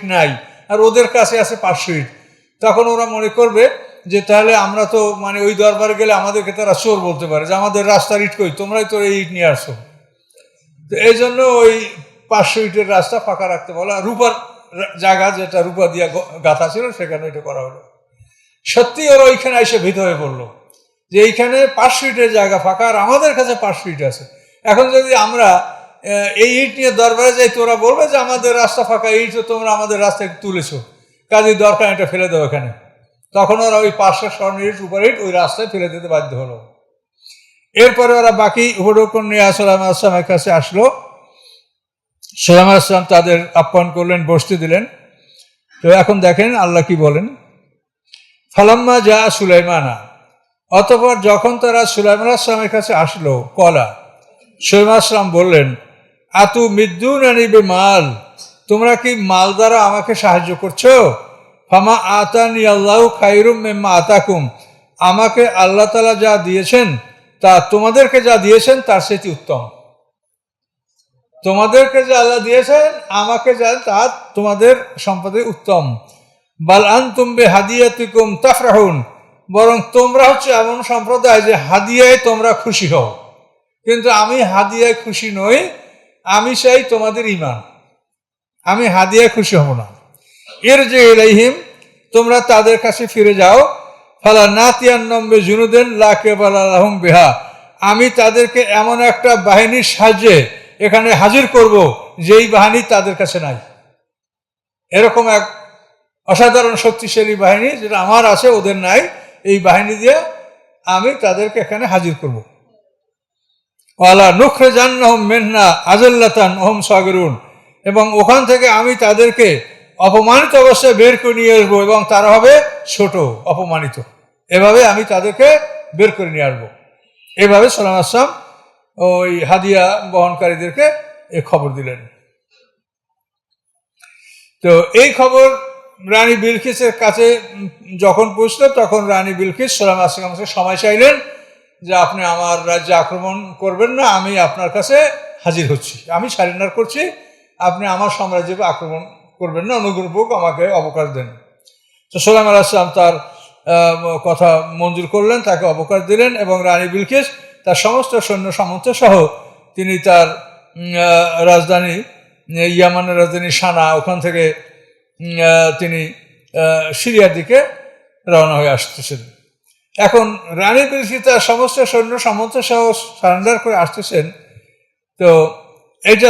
ইট নাই, আর ওদের কাছে আছে পাঁচশো ইট তখন ওরা মনে করবে যে, তাহলে আমরা তো মানে ওই দরবারে গেলে আমাদেরকে তারা চোর বলতে পারে, যে আমাদের রাস্তার ইট কই, তোমরাই তো এই ইট নিয়ে আসো। তো এই জন্য ওই পাঁচশো ইটের রাস্তা ফাঁকা রাখতে বলা, রূপার জায়গা যেটা রূপা দিয়া গাঁথা ছিল, সেখানে এটা করা হলো। সত্যি ওরা ওইখানে এসে ভীত হয়ে পড়ল, যে এইখানে পাঁচশো ইটের জায়গা ফাঁকা, আর আমাদের কাছে পাঁচশো ইট আছে। এখন যদি আমরা এই ইট নিয়ে দরবারে যাই, তোরা বলবে যে আমাদের রাস্তা ফাঁকা ইট তো তোমরা আমাদের রাস্তায় তুলেছো। কাজে দরকার এটা ফেলে দাও এখানে। তখন ওরা ওই পাঁচশো স্বর্ণ ইট উপর ইট ওই রাস্তায় ফেলে দিতে বাধ্য হলো। এরপরে ওরা বাকি হুডুকুন নিয়ে সালাম আসলামের কাছে আসলো। সালাম আসলাম তাদের আপ্যায়ন করলেন, বসতে দিলেন। তো এখন দেখেন আল্লাহ কি বলেন। ফালাম্মা যা সুলাইমানা, অতপর যখন তারা সুলাইমান আসলামের কাছে আসলো, কলা, সুলাইমান আসলাম বললেন আতু মৃত্যু নিবে মাল? তোমরা কি মাল দ্বারা আমাকে সাহায্য করছ? ফামা আতানি আল্লাহ খাইরুম মেম্মা আতাকুম। আমাকে আল্লাহ তালা যা দিয়েছেন, তা তোমাদেরকে যা দিয়েছেন, তার সেটি উত্তম। তোমাদেরকে যে আল্লাহ দিয়েছেন, আমাকে যা, তা তোমাদের সম্পদে উত্তম। বাল আনতুম্বে হাদিয়াতিকুম তাফরাহুন। বরং তোমরা হচ্ছে এমন সম্প্রদায় যে হাদিয়ায় তোমরা খুশি হও। কিন্তু আমি হাদিয়ায় খুশি নই আমি চাই তোমাদের ইমান আমি হাদিয়া খুশি হব না। এর যে ইলাইহিম, তোমরা তাদের কাছে ফিরে যাও। ফালা নাতিয়ান নম্বে জুনুদেন লাকে বালাহম বেহা। আমি তাদেরকে এমন একটা বাহিনীর সাহায্যে এখানে হাজির করব, যেই বাহিনী তাদের কাছে নাই। এরকম এক অসাধারণ শক্তিশালী বাহিনী যেটা আমার আছে, ওদের নাই। এই বাহিনী দিয়ে আমি তাদেরকে এখানে হাজির করব। ওয়ালা নুখরে জান্নাহম মেহনা আজল্লাতান ওহম সাগরুন। এবং ওখান থেকে আমি তাদেরকে অপমানিত অবস্থায় বের করে নিয়ে আসব এবং তারা হবে ছোট, অপমানিত। এভাবে আমি তাদেরকে বের করে নিয়ে আসব। এভাবে সালাম আসলাম ওই হাদিয়া বহনকারীদেরকে এ খবর দিলেন। তো এই খবর রানী বিলকিসের কাছে যখন পৌঁছল, তখন রানী বিলকিস সালাম আসলামকে সময় চাইলেন। যে আপনি আমার রাজ্যে আক্রমণ করবেন না, আমি আপনার কাছে হাজির হচ্ছি। আমি সারেন্ডার করছি, আপনি আমার সাম্রাজ্যে আক্রমণ করবেন না, অনুগ্রহপূর্বক আমাকে অবকাশ দেন। তো সোলাম আলাহিসাম তার কথা মঞ্জুর করলেন, তাকে অবকাশ দিলেন এবং রানী বিলকিস, তার সমস্ত সৈন্য সামন্ত সহ তিনি তার রাজধানী, ইয়ামানের রাজধানী সানা, ওখান থেকে তিনি সিরিয়ার দিকে রওনা হয়ে আসতেছেন এখন রানী পিসি তার সমস্ত সৈন্য সমস্ত সহ সারেন্ডার করে আসতেছেন। তো এটা